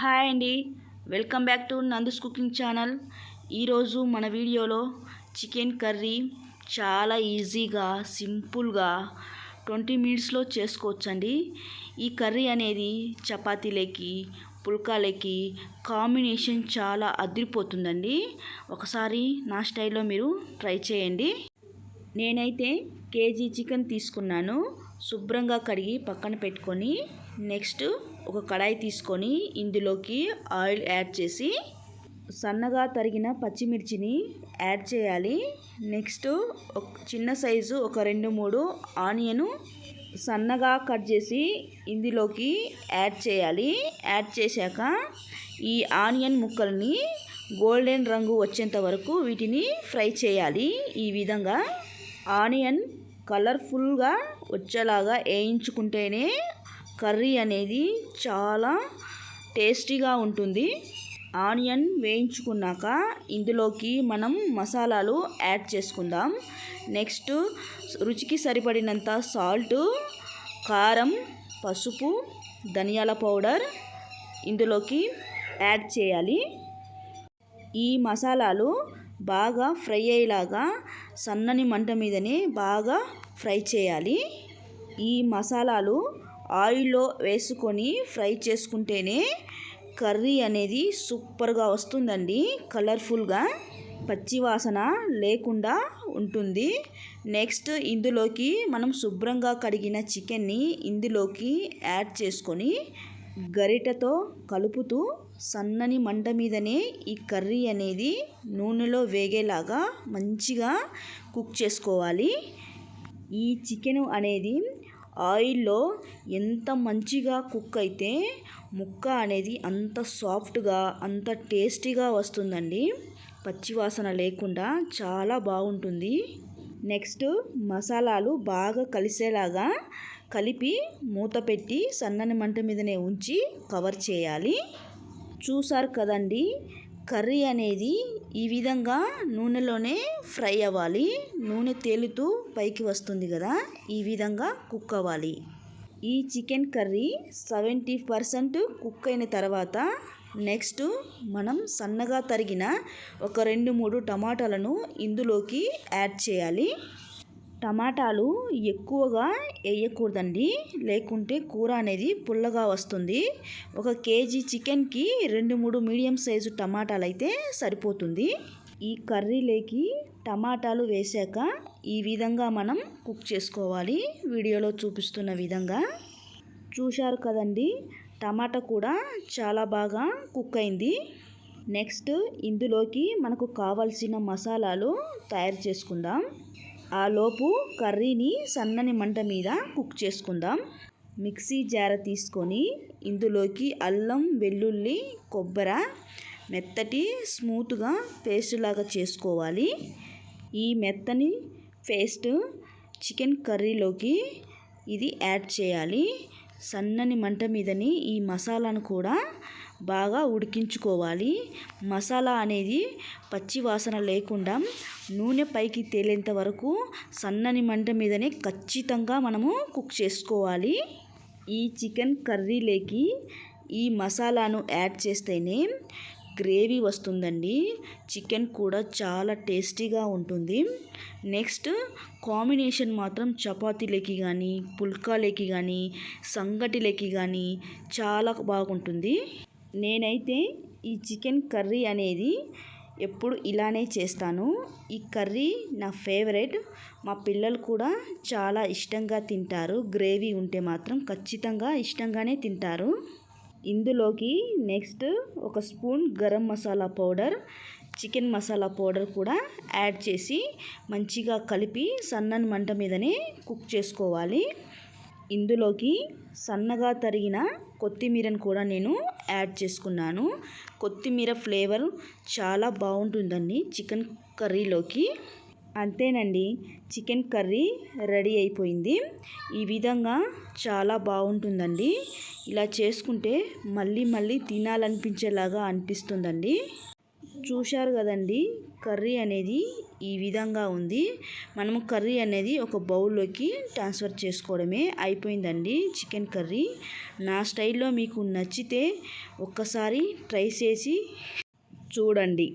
Hi అండి. Welcome back to Nandu's cooking channel. ఈరోజు మన వీడియోలో చికెన్ కర్రీ చాలా ఈజీగా సింపుల్గా ట్వంటీ మినిట్స్లో చేసుకోవచ్చండి. ఈ కర్రీ అనేది చపాతీలకి పుల్కాలకి కాంబినేషన్ చాలా అదిరిపోతుందండి. ఒకసారి నా స్టైల్లో మీరు ట్రై చేయండి. నేనైతే కేజీ చికెన్ తీసుకున్నాను. శుభ్రంగా కడిగి పక్కన పెట్టుకొని నెక్స్ట్ ఒక కడాయి తీసుకొని ఇందులోకి ఆయిల్ యాడ్ చేసి సన్నగా తరిగిన పచ్చిమిర్చిని యాడ్ చేయాలి. నెక్స్ట్ ఒక చిన్న సైజు ఒక రెండు మూడు ఆనియను సన్నగా కట్ చేసి ఇందులోకి యాడ్ చేయాలి. యాడ్ చేశాక ఈ ఆనియన్ ముక్కల్ని గోల్డెన్ రంగు వచ్చేంత వరకు వీటిని ఫ్రై చేయాలి. ఈ విధంగా ఆనియన్ కలర్ఫుల్గా వచ్చేలాగా వేయించుకుంటేనే కర్రీ అనేది చాలా టేస్టీగా ఉంటుంది. ఆనియన్ వేయించుకున్నాక ఇందులోకి మనం మసాలాలు యాడ్ చేసుకుందాం. నెక్స్ట్ రుచికి సరిపడినంత సాల్ట్ కారం పసుపు ధనియాల పౌడర్ ఇందులోకి యాడ్ చేయాలి. ఈ మసాలాలు బాగా ఫ్రై అయ్యేలాగా సన్నని మంట మీదనే బాగా ఫ్రై చేయాలి. ఈ మసాలాలు ఆయిల్లో వేసుకొని ఫ్రై చేసుకుంటేనే కర్రీ అనేది సూపర్గా వస్తుందండి. కలర్ఫుల్గా పచ్చివాసన లేకుండా ఉంటుంది. నెక్స్ట్ ఇందులోకి మనం శుభ్రంగా కడిగిన చికెన్ని ఇందులోకి యాడ్ చేసుకొని గరిటతో కలుపుతూ సన్నని మంట మీదనే ఈ కర్రీ అనేది నూనెలో వేగేలాగా మంచిగా కుక్ చేసుకోవాలి. ఈ చికెన్ అనేది ఆయిల్లో ఎంత మంచిగా కుక్ అయితే ముక్క అనేది అంత సాఫ్ట్గా అంత టేస్టీగా వస్తుందండి. పచ్చివాసన లేకుండా చాలా బాగుంటుంది. నెక్స్ట్ మసాలాలు బాగా కలిసేలాగా కలిపి మూత పెట్టి సన్నని మంట మీదనే ఉంచి కవర్ చేయాలి. చూసారు కదండి? కర్రీ అనేది ఈ విధంగా నూనెలోనే ఫ్రై అవ్వాలి. నూనె తేలుతూ పైకి వస్తుంది కదా ఈ విధంగా కుక్ అవ్వాలి. ఈ chicken curry seventy percent cook అయిన తర్వాత నెక్స్ట్ మనం సన్నగా తరిగిన ఒక రెండు మూడు టమాటాలను ఇందులోకి యాడ్ చేయాలి. టమాటాలు ఎక్కువగా వేయకూడదండి. లేకుంటే కూర అనేది పుల్లగా వస్తుంది. ఒక కేజీ చికెన్కి రెండు మూడు మీడియం సైజు టమాటాలు అయితే సరిపోతుంది. ఈ కర్రీలోకి టమాటాలు వేసాక ఈ విధంగా మనం కుక్ చేసుకోవాలి. వీడియోలో చూపిస్తున్న విధంగా. చూశారు కదండి టమాటా కూడా చాలా బాగా కుక్ అయింది. నెక్స్ట్ ఇందులోకి మనకు కావలసిన మసాలాలు తయారు చేసుకుందాం. ఆ లోపు కర్రీని సన్నని మంట మీద కుక్ చేసుకుందాం. మిక్సీ జార తీసుకొని ఇందులోకి అల్లం వెల్లుల్లి కొబ్బర మెత్తటి స్మూత్గా పేస్ట్ లాగా చేసుకోవాలి. ఈ మెత్తని పేస్ట్ చికెన్ కర్రీలోకి ఇది యాడ్ చేయాలి. సన్నని మంట మీదని ఈ మసాలాను కూడా బాగా ఉడికించుకోవాలి. మసాలా అనేది పచ్చి వాసన లేకుండా నూనె పైకి తేలేంత వరకు సన్నని మంట మీదనే ఖచ్చితంగా మనము కుక్ చేసుకోవాలి. ఈ చికెన్ కర్రీలోకి ఈ మసాలాను యాడ్ చేస్తేనే గ్రేవీ వస్తుందండి. చికెన్ కూడా చాలా టేస్టీగా ఉంటుంది. నెక్స్ట్ కాంబినేషన్ మాత్రం చపాతీలకి కానీ పుల్కాలకి కానీ సంగటిలకి కానీ చాలా బాగుంటుంది. నేనైతే ఈ చికెన్ కర్రీ అనేది ఎప్పుడు ఇలానే చేస్తాను. ఈ కర్రీ నా ఫేవరెట్. మా పిల్లలు కూడా చాలా ఇష్టంగా తింటారు. గ్రేవీ ఉంటే మాత్రం ఖచ్చితంగా ఇష్టంగానే తింటారు. ఇందులోకి నెక్స్ట్ ఒక spoon garam masala powder chicken masala powder కూడా యాడ్ చేసి మంచిగా కలిపి సన్నని మంట మీదనే కుక్ చేసుకోవాలి. ఇందులోకి సన్నగా తరిగిన కొత్తిమీరను కూడా నేను యాడ్ చేసుకున్నాను. కొత్తిమీర ఫ్లేవర్ చాలా బాగుంటుందండి చికెన్ కర్రీలోకి. అంతేనండి. చికెన్ కర్రీ రెడీ అయిపోయింది. ఈ విధంగా చాలా బాగుంటుందండి. ఇలా చేసుకుంటే మళ్ళీ మళ్ళీ తినాలనిపించేలాగా అనిపిస్తుందండి. చూశారు కదండి కర్రీ అనేది ఈ విధంగా ఉంది. మనము కర్రీ అనేది ఒక బౌల్లోకి ట్రాన్స్ఫర్ చేసుకోవడమే అయిపోయిందండి చికెన్ కర్రీ. నా స్టైల్లో మీకు నచ్చితే ఒక్కసారి ట్రై చేసి చూడండి.